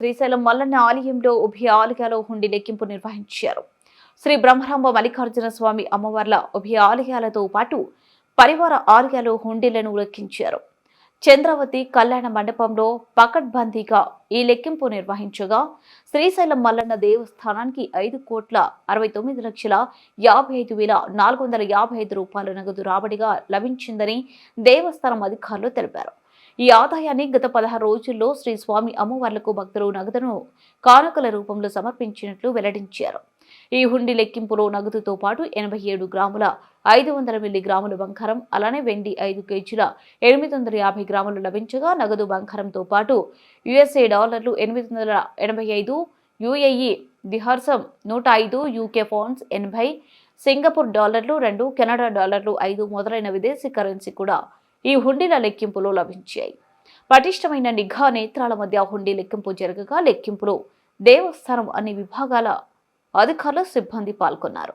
శ్రీశైలం మల్లన్న ఆలయంలో ఉభయ ఆలయాల హుండీ లెక్కింపు నిర్వహించారు. శ్రీ బ్రహ్మరాంబ మల్లికార్జున స్వామి అమ్మవార్ల ఉభయ ఆలయాలతో పాటు పరివార ఆలయాలు హుండీలను లెక్కించారు. చంద్రావతి కళ్యాణ మండపంలో పకడ్బందీగా ఈ లెక్కింపు నిర్వహించగా శ్రీశైలం మల్లన్న దేవస్థానానికి ఐదు కోట్ల అరవై తొమ్మిది లక్షల యాభై ఐదు వేల నాలుగు వందల యాభై ఐదు రూపాయల నగదు రాబడిగా లభించిందని దేవస్థానం అధికారులు తెలిపారు. ఈ ఆదాయాన్ని గత పదహారు రోజుల్లో శ్రీ స్వామి అమ్మవార్లకు భక్తులు నగదును కానుకల రూపంలో సమర్పించినట్లు వెల్లడించారు. ఈ హుండీ లెక్కింపులో నగదుతో పాటు ఎనభై ఏడు గ్రాముల ఐదు వందల మిల్లీ గ్రాముల బంగారం అలానే వెండి ఐదు కేజీల ఎనిమిది వందల యాభై గ్రాములు లభించగా నగదు బంగారంతో పాటు యుఎస్ఏ డాలర్లు ఎనిమిది వందల ఎనభై ఐదు యుఏఈ దిహార్సం నూట ఐదు యూకే ఫౌండ్స్ ఎనభై సింగపూర్ డాలర్లు రెండు కెనడా డాలర్లు ఐదు మొదలైన విదేశీ కరెన్సీ కూడా ఈ హుండీల లెక్కింపులు లభించాయి. పటిష్టమైన నిఘా నేత్రాల మధ్య హుండీ లెక్కింపు జరగగా లెక్కింపులో దేవస్థానం అన్ని విభాగాల అధికారులు సిబ్బంది పాల్గొన్నారు.